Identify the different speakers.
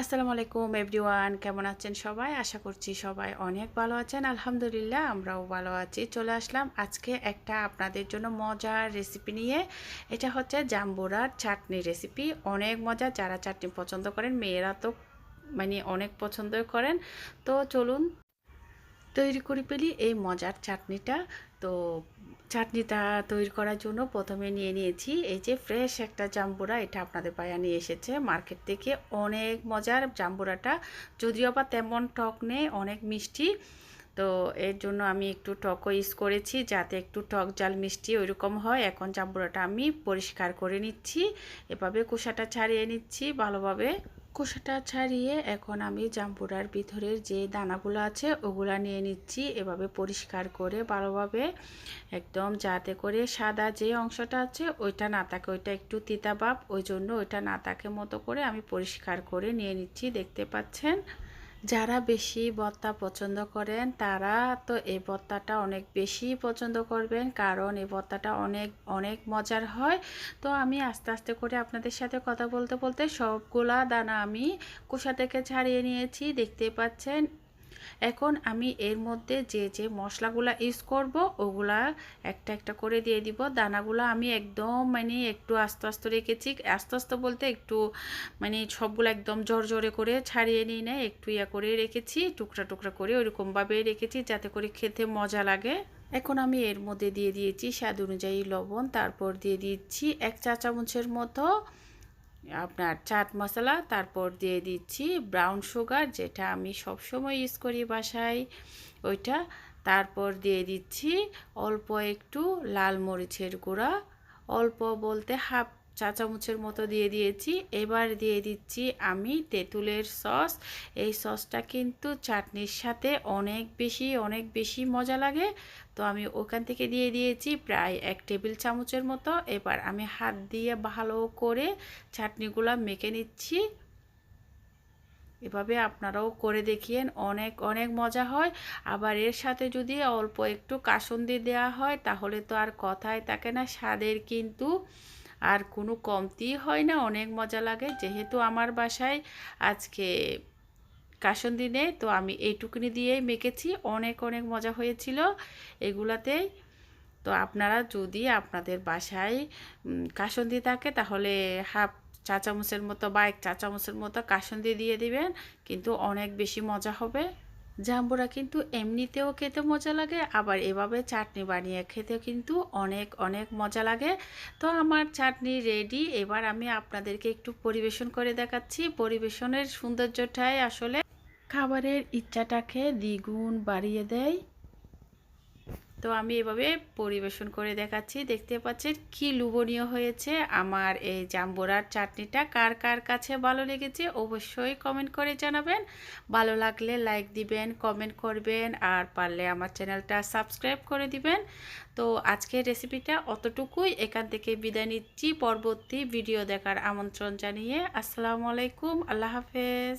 Speaker 1: আসসালামু আলাইকুম এভরিওয়ান কেমন আছেন সবাই? আশা করছি সবাই অনেক ভালো আছেন। আলহামদুলিল্লাহ, আমরাও ভালো আছি। চলে আসলাম আজকে একটা আপনাদের জন্য মজার রেসিপি নিয়ে। এটা হচ্ছে জাম্বুরার চাটনি রেসিপি অনেক মজা, যারা চাটনি পছন্দ করেন, মেয়েরা তো মানে অনেক পছন্দ করেন। তো চলুন তৈরি করে ফেলি, এই মজার চাটনিটা। তো চাটনিটা তৈরি করার জন্য প্রথমে নিয়ে নিয়েছি, এই যে ফ্রেশ একটা জাম্বুরা, এটা আপনাদের পায়া নিয়ে এসেছে। মার্কেট থেকে অনেক মজার জাম্বুরাটা, যদিও বা তেমন টক নেই, অনেক মিষ্টি। তো এর জন্য আমি একটু টকও ইউজ করেছি, যাতে একটু টক জাল মিষ্টি ওইরকম হয়। এখন জাম্বুরাটা আমি পরিষ্কার করে নিচ্ছি, এভাবে কুসাটা ছাড়িয়ে নিচ্ছি ভালোভাবে। খোসাটা ছাড়িয়ে এখন আমি জাম্পুরার ভিতরের যে দানাগুলো আছে, ওগুলা নিয়ে নিচ্ছি। এভাবে পরিষ্কার করে ভালোভাবে একদম যাতে করে সাদা যে অংশটা আছে, ওইটা না থাকে, ওইটা একটু তিতাবাপ ওই জন্য ওইটা না থাকে মতো করে আমি পরিষ্কার করে নিয়ে নিচ্ছি। দেখতে পাচ্ছেন? যারা বেশি ভর্তা পছন্দ করেন, তারা তো এই ভর্তাটা অনেক বেশি পছন্দ করবেন, কারণ এই ভর্তাটা অনেক অনেক মজার হয়। তো আমি আস্তে আস্তে করে আপনাদের সাথে কথা বলতে বলতে সবগুলা দানা আমি কোষা থেকে ছাড়িয়ে নিয়েছি। দেখতে পাচ্ছেন এখন আমি এর মধ্যে যে যে মশলাগুলো ইউজ করব, ওগুলা একটা একটা করে দিয়ে দিব। দানাগুলো আমি একদম মানে একটু আস্তে আস্তে রেখেছি। আস্তে আস্তে বলতে একটু মানে সবগুলো একদম জোর, জোরে করে ছাড়িয়ে নিই না, একটু ইয়া করে রেখেছি, টুকরা টুকরা করে ওইরকমভাবে রেখেছি যাতে করে খেতে মজা লাগে। এখন আমি এর মধ্যে দিয়ে দিয়েছি স্বাদ অনুযায়ী লবণ, তারপর দিয়ে দিচ্ছি এক চা চামচের মতো আপনার চাট মশলা, তারপর দিয়ে দিচ্ছি ব্রাউন সুগার যেটা আমি সবসময় ইউজ করি বাসায়, ওইটা। তারপর দিয়ে দিচ্ছি অল্প একটু লাল মরিচের গুঁড়া, অল্প বলতে হাফ চা চামচের মতো দিয়ে দিয়েছি। এবার দিয়ে দিচ্ছি আমি তেঁতুলের সস। এই সসটা কিন্তু চাটনির সাথে অনেক বেশি অনেক বেশি মজা লাগে। তো আমি ওখান থেকে দিয়ে দিয়েছি প্রায় এক টেবিল চামচের মতো। এবার আমি হাত দিয়ে ভালো করে চাটনিগুলো মেখে নিচ্ছি। এভাবে আপনারাও করে দেখিয়েন, অনেক অনেক মজা হয়। আবার এর সাথে যদি অল্প একটু কাসন্দি দেওয়া হয়, তাহলে তো আর কথাই থাকে না, স্বাদের কিন্তু আর কোনো কমতি হয় না, অনেক মজা লাগে। যেহেতু আমার বাসায় আজকে কাসন্দি নেই তো আমি এইটুকুনি দিয়েই মেখেছি। অনেক অনেক মজা হয়েছিল এগুলাতেই তো আপনারা যদি আপনাদের বাসায় কাসন্দি থাকে, তাহলে হাফ চা চামচের মতো বা এক চা চামচের মতো কাসন্দি দিয়ে দিবেন। কিন্তু অনেক বেশি মজা হবে। জাম্বুরা কিন্তু এমনিতেও খেতে মজা লাগে, আবার এভাবে চাটনি বানিয়ে খেতেও কিন্তু অনেক অনেক মজা লাগে। তো আমার চাটনি রেডি এবার আমি আপনাদেরকে একটু পরিবেশন করে দেখাচ্ছি। পরিবেশনের সৌন্দর্যটাই আসলে খাবারের ইচ্ছাটাকে দ্বিগুণ বাড়িয়ে দেয়। তো আমি এভাবে পরিবেশন করে দেখাচ্ছি। দেখতে পাচ্ছেন কি লুবনীয় হয়েছে আমার এই জাম্বুরার চাটনিটা। কার কার কাছে ভালো লেগেছে অবশ্যই কমেন্ট করে জানাবেন। ভালো লাগলে লাইক দিবেন কমেন্ট করবেন, আর পারলে আমার চ্যানেলটা সাবস্ক্রাইব করে দিবেন। তো আজকের রেসিপিটা অতটুকুই। এখান থেকে বিদায় নিচ্ছি। পরবর্তী ভিডিও দেখার আমন্ত্রণ জানিয়ে। আসসালামু আলাইকুম। আল্লাহ হাফেজ।